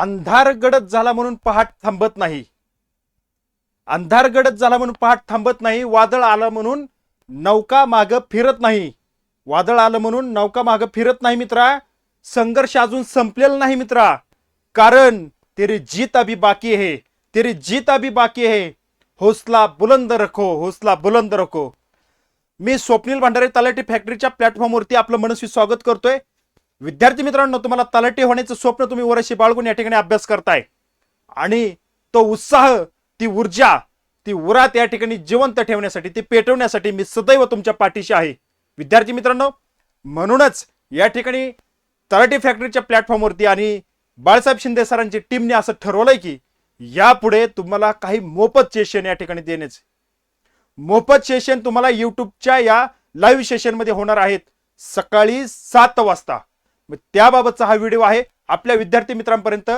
अंधार गडद झाला म्हणून पहाट थांबत नाही. अंधार गडद झाला म्हणून पहाट थांबत नाही. वादळ आलं म्हणून नौका मागं फिरत नाही. वादळ आलं म्हणून नौका मागं फिरत नाही मित्रा. संघर्ष अजून संपलेला नाही मित्रा. कारण तेरी जीत अभी बाकी है तेरी जीत अभी बाकी है हौसला बुलंद रखो हौसला बुलंद रखो. मी स्वप्नील भांडारे तलाठी फॅक्टरीच्या प्लॅटफॉर्मवरती आपलं मनस्वी स्वागत करतोय. विद्यार्थी मित्रांनो तुम्हाला तलाठी होण्याचं स्वप्न तुम्ही वर्षी बाळगून या ठिकाणी अभ्यास करताय. आणि तो उत्साह ती ऊर्जा ती उरात या ठिकाणी जिवंत ठेवण्यासाठी ती पेटवण्यासाठी मी सदैव तुमच्या पाठीशी आहे. विद्यार्थी मित्रांनो म्हणूनच या ठिकाणी तलाठी फॅक्टरीच्या प्लॅटफॉर्मवरती आणि बाळासाहेब शिंदे सरांची टीमने असं ठरवलंय की यापुढे तुम्हाला काही मोफत सेशन या ठिकाणी देण्याचे मोफत सेशन तुम्हाला युट्यूबच्या या लाईव्ह सेशनमध्ये होणार आहेत. सकाळी सात वाजता. मग त्याबाबतचा हा व्हिडिओ आहे. आपल्या विद्यार्थी मित्रांपर्यंत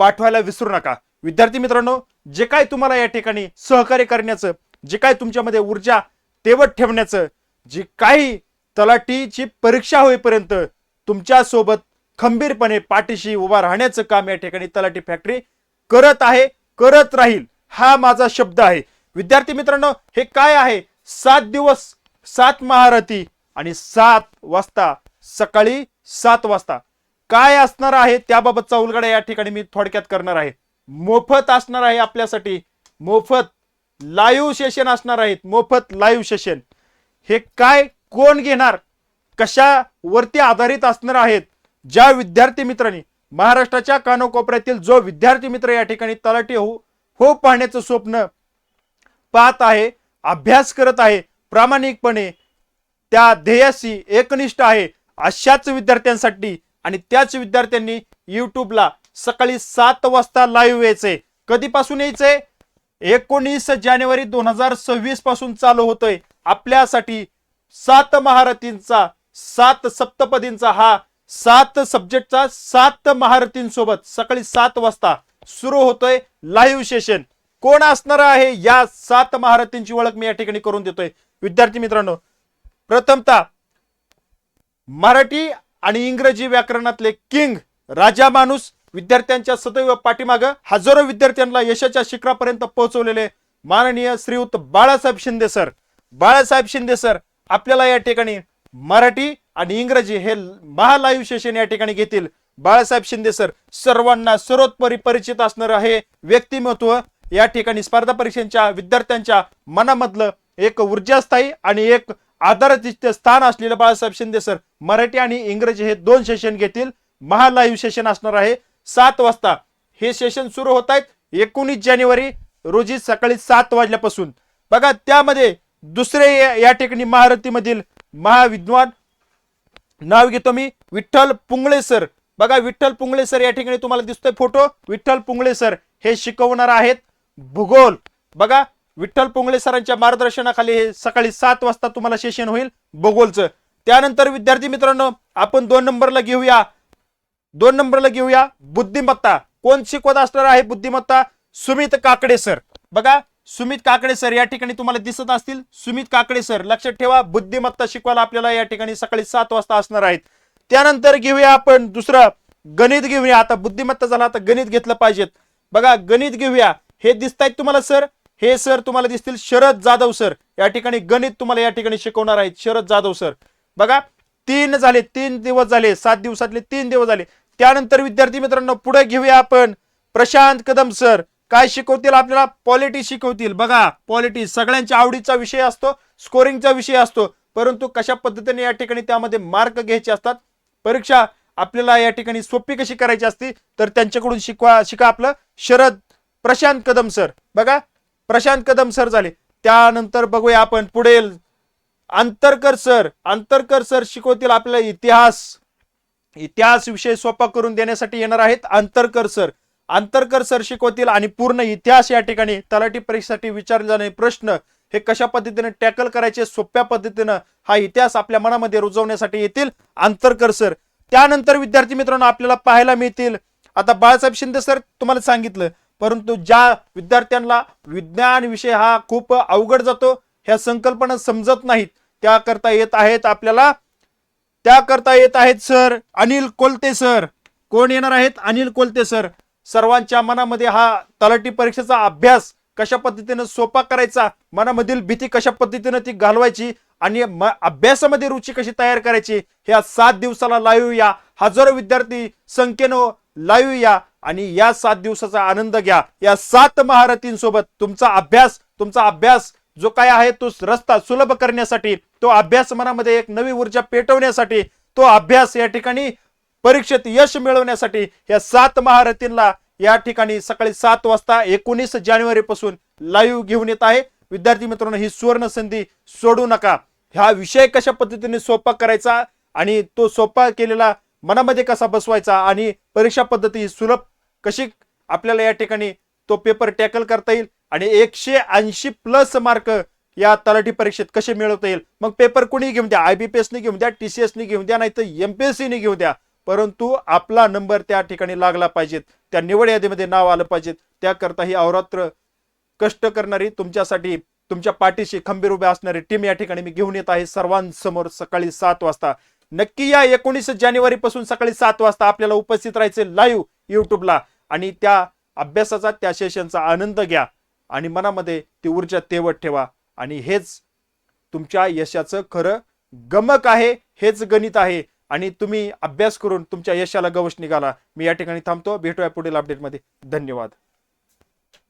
पाठवायला विसरू नका. विद्यार्थी मित्रांनो जे काय तुम्हाला या ठिकाणी सहकार्य करण्याचं जे काय तुमच्यामध्ये ऊर्जा तेवत ठेवण्याचं जी काही तलाठीची परीक्षा होईपर्यंत तुमच्यासोबत खंबीरपणे पाठीशी उभा राहण्याचं काम या ठिकाणी तलाठी फॅक्टरी करत आहे करत राहील हा माझा शब्द आहे. विद्यार्थी मित्रांनो हे काय आहे? सात दिवस सात महारथी आणि सात वाजता सकाळी सात वाजता. काय असणार आहे त्याबाबतचा उलगडा या ठिकाणी मी थोडक्यात करणार आहे. मोफत असणार आहे आपल्यासाठी. मोफत लाईव्ह सेशन असणार आहेत. मोफत लाईव्ह सेशन हे काय कोण घेणार? कशावरती आधारित असणार आहेत? ज्या विद्यार्थी मित्रांनी महाराष्ट्राच्या कानोकोपऱ्यातील जो विद्यार्थी मित्र या ठिकाणी तलाठी हो हो पाहण्याचं स्वप्न पाहत आहे अभ्यास करत आहे प्रामाणिकपणे त्या ध्येयाशी एकनिष्ठ आहे अशाच विद्यार्थ्यांसाठी आणि त्याच विद्यार्थ्यांनी युट्यूबला सकाळी सात वाजता लाईव्ह यायचंय. कधीपासून यायचंय? एकोणीस जानेवारी दोन हजार सव्वीसपासून चालू होतोय. आपल्यासाठी सात महारथींचा सात सप्तपदींचा हा सात सब्जेक्टचा सात महारथींसोबत सकाळी सात वाजता सुरू होतोय लाईव्ह सेशन कोण असणार आहे? या सात महारथींची ओळख मी या ठिकाणी करून देतोय. विद्यार्थी मित्रांनो प्रथमतः मराठी आणि इंग्रजी व्याकरणातले किंग राजा माणूस विद्यार्थ्यांच्या सदैव पाठीमाग हजारो विद्यार्थ्यांना यशाच्या शिखरापर्यंत पोहोचवलेले माननीय श्रीयुत बाळासाहेब शिंदे सर. बाळासाहेब शिंदे सर आपल्याला या ठिकाणी मराठी आणि इंग्रजी हे महालाईव्ह सेशन या ठिकाणी घेतील. बाळासाहेब शिंदे सर सर्वांना सर्वोत्परी परिचित असणारं हे व्यक्तिमत्व या ठिकाणी स्पर्धा परीक्षांच्या विद्यार्थ्यांच्या मनामधलं एक ऊर्जास्थायी आणि एक आधारतिष्ठ स्थान असलेलं बाळासाहेब शिंदे सर मराठी आणि इंग्रजी हे दोन सेशन घेतील. महालाईव्ह सेशन असणार आहे. सात वाजता हे सेशन सुरू होत आहेत. एकोणीस जानेवारी रोजी सकाळी सात वाजल्यापासून. बघा त्यामध्ये दुसरे या ठिकाणी महारथीमधील महाविद्वान नाव घेतो मी विठ्ठल पुंगळे सर. बघा विठ्ठल पुंगळे सर या ठिकाणी तुम्हाला दिसतोय फोटो. विठ्ठल पुंगळे सर हे शिकवणार आहेत. भूगोल. बघा विठ्ठल पोंगळे सरांच्या मार्गदर्शनाखाली हे सकाळी सात वाजता तुम्हाला सेशन होईल भूगोलचं त्यानंतर विद्यार्थी मित्रांनो आपण दोन नंबरला घेऊया. दोन नंबरला घेऊया बुद्धिमत्ता. कोण शिकवत असणार आहे बुद्धिमत्ता? सुमित काकडे सर. बघा सुमित काकडे सर या ठिकाणी तुम्हाला दिसत असतील. सुमित काकडे सर लक्षात ठेवा बुद्धिमत्ता शिकवायला आपल्याला या ठिकाणी सकाळी सात वाजता असणार आहेत. त्यानंतर घेऊया आपण दुसरं गणित घेऊया. आता बुद्धिमत्ता झाला आता गणित घेतलं पाहिजेत. बघा गणित घेऊया. हे दिसत आहेत तुम्हाला सर? हे सर तुम्हाला दिसतील शरद जाधव सर. या ठिकाणी गणित तुम्हाला या ठिकाणी शिकवणार आहेत शरद जाधव सर. बघा तीन झाले तीन दिवस झाले सात दिवसातले तीन दिवस झाले. त्यानंतर विद्यार्थी मित्रांनो पुढे घेऊया आपण. प्रशांत कदम सर काय शिकवतील आपल्याला? पॉलिटी शिकवतील. बघा पॉलिटी सगळ्यांच्या आवडीचा विषय असतो स्कोरिंगचा विषय असतो परंतु कशा पद्धतीने या ठिकाणी त्यामध्ये मार्क घ्यायचे असतात? परीक्षा आपल्याला या ठिकाणी सोपी कशी करायची असती? तर त्यांच्याकडून शिकवा शिका आपलं शरद प्रशांत कदम सर. बघा प्रशांत कदम सर झाले. त्यानंतर बघूया आपण पुढे आंतरकर सर आंतरकर सर शिकवतील आपला इतिहास. इतिहास विषय सोपा करून देण्यासाठी येणार आहेत आंतरकर सर. आंतरकर सर शिकवतील आणि पूर्ण इतिहास या ठिकाणी तलाठी परीक्षेसाठी विचारले जाणारे प्रश्न हे कशा पद्धतीने टॅकल करायचे सोप्या पद्धतीनं हा इतिहास आपल्या मनामध्ये रुजवण्यासाठी येतील आंतरकर सर. त्यानंतर विद्यार्थी मित्रांनो आपल्याला पाहायला मिळतील. आता बाळासाहेब शिंदे सर तुम्हाला सांगितलं परंतु ज्या विद्यार्थ्यांना विज्ञान विषय हा खूप अवघड जातो ह्या संकल्पना समजत नाहीत. त्या करता येत आहेत आपल्याला त्या करता येत आहेत सर अनिल कोलते सर. कोण येणार आहेत? अनिल कोलते सर. सर्वांच्या मनामध्ये हा तलाठी परीक्षेचा अभ्यास कशा पद्धतीनं सोपा करायचा? मनामधील भीती कशा पद्धतीनं ती घालवायची? आणि म- अभ्यासामध्ये रुची कशी तयार करायची? ह्या सात दिवसाला लाईव्ह या हजारो विद्यार्थी संख्येनं लाईव्ह या आणि या सात दिवसाचा आनंद घ्या. या सात महारथींसोबत तुमचा अभ्यास तुमचा अभ्यास जो काय आहे तो रस्ता सुलभ करण्यासाठी तो अभ्यास मनामध्ये एक नवी ऊर्जा पेटवण्यासाठी तो अभ्यास या ठिकाणी परीक्षेत यश मिळवण्यासाठी या सात महारथींना या ठिकाणी सकाळी सात वाजता एकोणीस जानेवारी पासून लाईव्ह घेऊन येत आहे. विद्यार्थी मित्रांनो ही सुवर्ण संधी सोडू नका. हा विषय कशा पद्धतीने सोपा करायचा आणि तो सोपा केलेला मनामध्ये कसा बसवायचा आणि परीक्षा पद्धती ही सुलभ कशी आपल्याला या ठिकाणी तो पेपर टॅकल करता येईल आणि एकशे ऐंशी प्लस मार्क या तलाठी परीक्षेत कसे मिळवता येईल? मग पेपर कुणी घेऊन द्या आय बी पी एसनी घेऊन द्या टी सी ने घेऊन द्या नाही तर एस हीने घेऊन द्या. परंतु आपला नंबर त्या ठिकाणी लागला पाहिजेत. त्या निवड यादीमध्ये नाव आलं पाहिजेत. त्याकरता ही अवरात्र कष्ट करणारी तुमच्यासाठी तुमच्या पाठीशी खंबीर उभे असणारी टीम या ठिकाणी मी घेऊन येत आहे सर्वांसमोर सकाळी सात वाजता. नक्की या एकोणीस जानेवारीपासून सकाळी सात वाजता आपल्याला उपस्थित राहायचे लाईव्ह युट्यूबला आणि त्या अभ्यासाचा त्या सेशनचा आनंद घ्या. आणि मनामध्ये ती ऊर्जा तेवत ठेवा. आणि हेच तुमच्या यशाचं खरं गमक आहे हेच गणित आहे. आणि तुम्ही अभ्यास करून तुमच्या यशाला गवश निघाला मी या ठिकाणी थांबतो. भेटूया पुढील अपडेटमध्ये धन्यवाद.